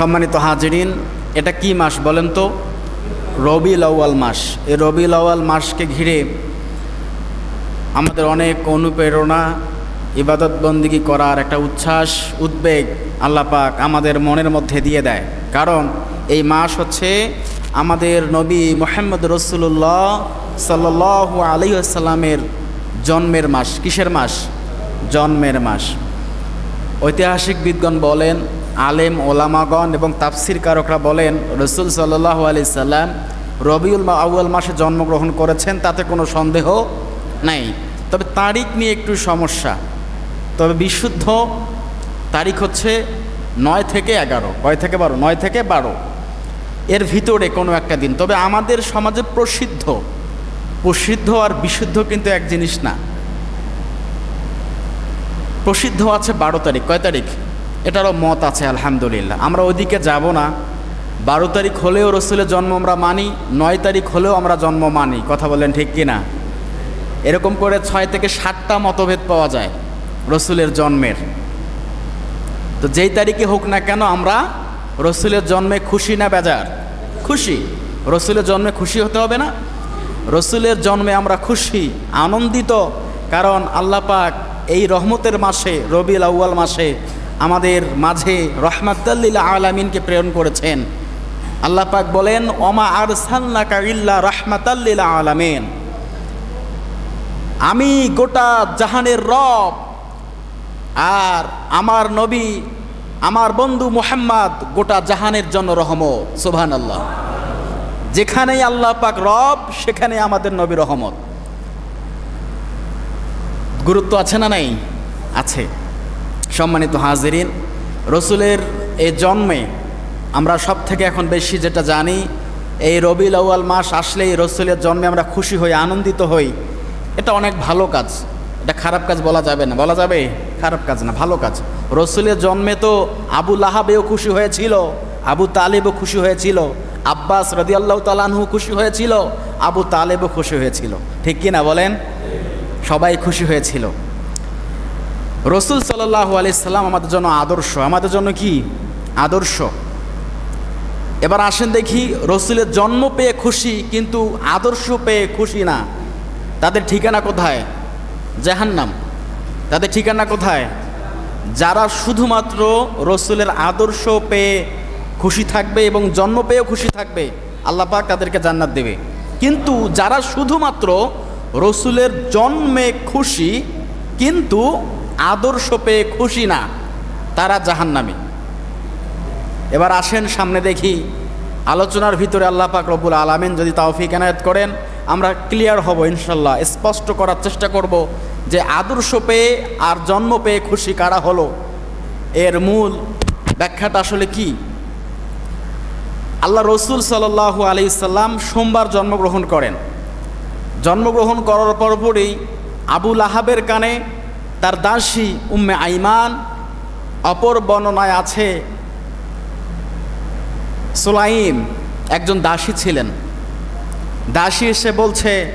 সম্মানিত হাজিরিন, এটা কি মাস বলেন তো? রবি আউয়াল মাস। এই রবি আউয়াল মাসকে ঘিরে আমাদের অনেক অনুপ্রেরণা, ইবাদত বন্দিগি করার একটা উচ্ছ্বাস, উদ্বেগ আল্লাহ পাক আমাদের মনের মধ্যে দিয়ে দেয়। কারণ এই মাস হচ্ছে আমাদের নবী মোহাম্মদ রসুল্লাহ সাল্লাহ আলী আসসালামের জন্মের মাস। কিসের মাস? জন্মের মাস। ঐতিহাসিক বিদগণ বলেন আলেম ওলামাগণ এবং তাফসির কারকরা বলেন, রসুল সাল্লাহ আলি সাল্লাম রবিউল আউয়াল মাসে জন্মগ্রহণ করেছেন, তাতে কোনো সন্দেহ নাই। তবে তারিখ নিয়ে একটু সমস্যা। তবে বিশুদ্ধ তারিখ হচ্ছে নয় থেকে এগারো। কয় থেকে বারো? নয় থেকে বারো। এর ভিতরে কোনো একটা দিন। তবে আমাদের সমাজে প্রসিদ্ধ। প্রসিদ্ধ আর বিশুদ্ধ কিন্তু এক জিনিস না। প্রসিদ্ধ আছে বারো তারিখ। কয় তারিখ? এটারও মত আছে, আলহামদুলিল্লাহ। আমরা ওদিকে যাব না। বারো তারিখ হলেও রসুলের জন্ম আমরা মানি, নয় তারিখ হলেও আমরা জন্ম মানি। কথা বলেন ঠিক কি না এরকম করে ছয় থেকে সাতটা মতভেদ পাওয়া যায় রসুলের জন্মের। তো যেই তারিখে হোক না কেন আমরা রসুলের জন্মে খুশি না বেজার? খুশি। রসুলের জন্মে খুশি হতে হবে না। রসুলের জন্মে আমরা খুশি, আনন্দিত, কারণ আল্লাহ পাক এই রহমতের মাসে, রবিউল আউয়াল মাসে আমাদের মাঝে রহমাতাল্লিল আলামিনকে প্রেরণ করেছেন। আল্লাহ পাক বলেন, ওমা আর সাল্লাকা ইল্লা রহমাতাল্লিল আলামিন। আমি গোটা জাহানের রব আর আমার নবী, আমার বন্ধু মোহাম্মদ গোটা জাহানের জন্য রহমত। সুবহান আল্লাহ যেখানেই আল্লাহ পাক রব, সেখানে আমাদের নবী রহমত। গুরুত্ব আছে না নাই? আছে। সম্মানিত হাজিরিন, রসুলের এই জন্মে আমরা সব থেকে এখন বেশি যেটা জানি, এই রবিউল আউয়াল মাস আসলেই রসুলের জন্মে আমরা খুশি হই, আনন্দিত হই। এটা অনেক ভালো কাজ। এটা খারাপ কাজ বলা যাবে না। বলা যাবে? খারাপ কাজ না, ভালো কাজ। রসুলের জন্মে তো আবু লাহাবেও খুশি হয়েছিল, আবু তালেবও খুশি হয়েছিল, আব্বাস রদিয়াল্লাহ তালানহু খুশি হয়েছিল, আবু তালেবও খুশি হয়েছিল। ঠিক কি না বলেন? সবাই খুশি হয়েছিল। রসুল সাল্লাহ সাল্লাম আমাদের জন্য আদর্শ। আমাদের জন্য কি? আদর্শ। এবার আসেন দেখি, রসুলের জন্ম পেয়ে খুশি কিন্তু আদর্শ পেয়ে খুশি না। তাদের ঠিকানা কোথায়? জাহান্নাম। তাদের ঠিকানা কোথায়? যারা শুধুমাত্র রসুলের আদর্শ পেয়ে খুশি থাকবে এবং জন্ম পেয়েও খুশি থাকবে, আল্লাহ পাক তাদেরকে জান্নাত দেবে। কিন্তু যারা শুধুমাত্র রসুলের জন্মে খুশি কিন্তু আদর্শ পেয়ে খুশি না, তারা জাহান্নামী। এবার আসেন সামনে দেখি, আলোচনার ভিতরে আল্লাহ পাক রব্বুল আলামিন যদি তাওফিক এনায়ত করেন, আমরা ক্লিয়ার হব ইনশাল্লাহ স্পষ্ট করার চেষ্টা করব যে আদর্শ পেয়ে আর জন্ম পেয়ে খুশি কারা হলো। এর মূল ব্যাখ্যাটা আসলে কি? আল্লাহ রসুল সাল্লাহু আলি সাল্লাম সোমবার জন্মগ্রহণ করেন। জন্মগ্রহণ করার পরপরই আবুল আহাবের কানে তার দাসী উম্মে আইমান অপর বর্ণনায় আছে সুলাইম একজন দাসী ছিলেন। দাসী এসে বলছে